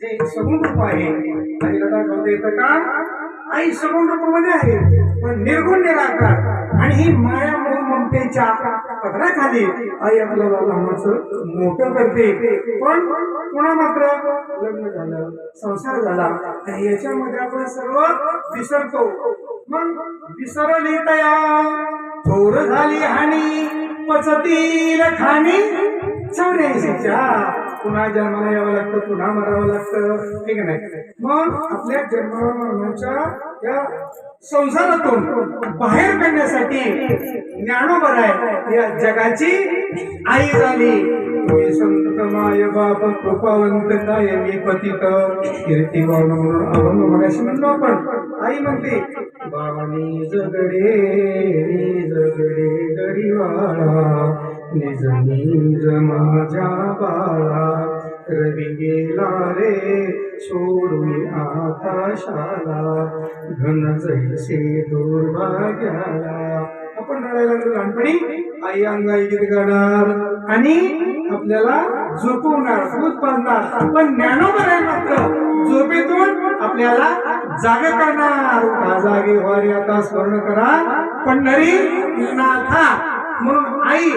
जे सगुण रूप आहे येतं का? आई सगुण रूपामध्ये आहे. पण निर्गुण निराकार. आणि ही माया म्हणून ममतेच्या पदराखाली आई आपल्याला लहानाचं मोठं करते. पण पुन्हा मात्र लग्न झालं संसार झाला. आणि याच्यामध्ये आपण सर्व विसरतो. मग विसरली तया. थोर झाली हानी पचतील खाणी चौऱ्याऐंशीच्या पुन्हा जन्माला यावं लागतं पुन्हा मरावं लागतं. ठीक नाही? मग आपल्या जन्माच्या मरणाच्या या संसारातून बाहेर काढण्यासाठी ज्ञानोबर आहे या जगाची आई झाली. संत माय बाप कृपावंत काय मी पतित. कीर्ती म्हणून अभंग मगाशी म्हणलो आपण. आई म्हणते बाबानी जगडे जगडे गडीवाळा निज निज माझ्या बाळा रवी गेला रे सोडून आकाशाला घन जैसे दुर्भाग्याला आपण रडायला लागलो लहानपणी आई अंगाई गीत गाणार आणि आपल्याला झोपवणार दूध बांधणार पण ज्ञानोबर आहे मात्र झोपेतून आपल्याला जाग करणार जागे वारी आता स्मरण करा. पंढरी नाथा म्हणून आई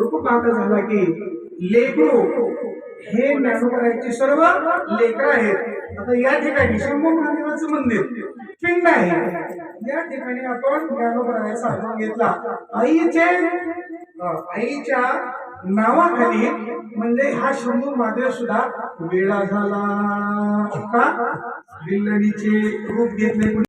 रूप झाला की लेकरू हे ज्ञानोबरायचे सर्व लेकर आहेत. आता या ठिकाणी शंभू महादेवाचं मंदिर पिंड आहे. या ठिकाणी आपण ज्ञानोबराय साधून घेतला. आईचे आईच्या नावाखाली म्हणजे हा शंभू महादेव सुद्धा वेळा झाला. का बिल्लणीचे रूप घेतले.